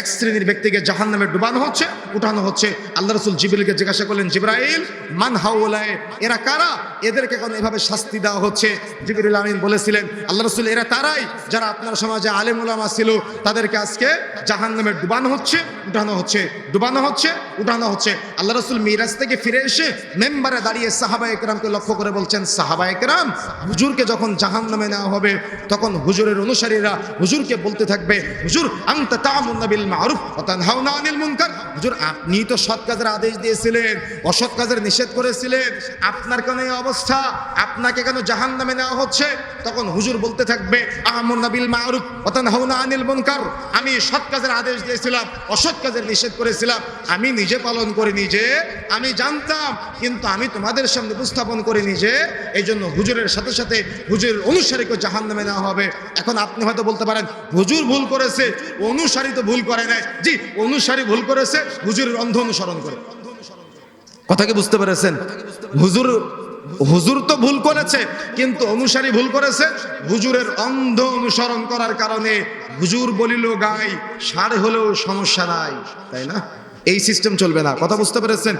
এক শ্রেণির ব্যক্তিকে জাহান নামে ডুবানো হচ্ছে, উঠানো হচ্ছে। আল্লাহ রসুল জিবিলকে জিজ্ঞাসা করলেন, জিব্রাইল, মান হাউলায়? এরা কারা? এদেরকে এখন এভাবে শাস্তি দেওয়া হচ্ছে। জিবিরুল আমিন বলেছিলেন, আল্লাহ রসুল, এরা তারাই যারা আপনার সমাজে আলেম ওলামা ছিল, তাদেরকে আজকে জাহান নামে ডুবানো হচ্ছে, উঠানো হচ্ছে, ডুবানো হচ্ছে। উঠানো হচ্ছে। আল্লাহ রসুল মিরাজ থেকে ফিরে এসে মেম্বারে দাঁড়িয়ে সাহাবা একরামকে লক্ষ্য করে বলছেন, সাহাবা একরাম, হুজুরকে যখন জাহান নামে নেওয়া হবে, তখন হুজুরের অনুসারীরা হুজুরকে বলতে থাকবে, হুজুর হুজুর, আপনি তো সৎ কাজের আদেশ দিয়েছিলেন, অসৎ কাজের নিষেধ করেছিলেন, আপনার কেন এই অবস্থা? আপনাকে কেন জাহান নামে নেওয়া হচ্ছে? তখন হুজুর বলতে থাকবে আহমুরনা বিল মারুফ ওয়া তানহাউনা আনিল মুনকার, আমি সৎ কাজের আদেশ দিয়েছিলাম, অসৎ কাজের নিষেধ করেছিলাম, আমি নিজে পালন করি নিজে আমি জানতাম, কিন্তু আমি তোমাদের সামনে উপস্থাপন করি নিজে এই জন্য হুজুরের সাথে সাথে হুজুরের অনুসারীকে জাহান নামে নেওয়া হবে। এখন আপনি হয়তো বলতে পারেন, হুজুর ভুল করেছে, অনুসারী তো ভুল করে নাই। জি, অনুসারী ভুল করেছে, হুজুরের অন্ধ অনুসরণ করে। কথা কি বুঝতে পেরেছেন? হুজুর হুজুর তো ভুল করেছে, কিন্তু অনুসারী ভুল করেছে, হুজুরের অন্ধ অনুসরণ করার কারণে হুজুর বলিল, গাই, সার হলেও সমস্যা নাই। তাই না? এই সিস্টেম চলবে না। কথা বুঝতে পেরেছেন?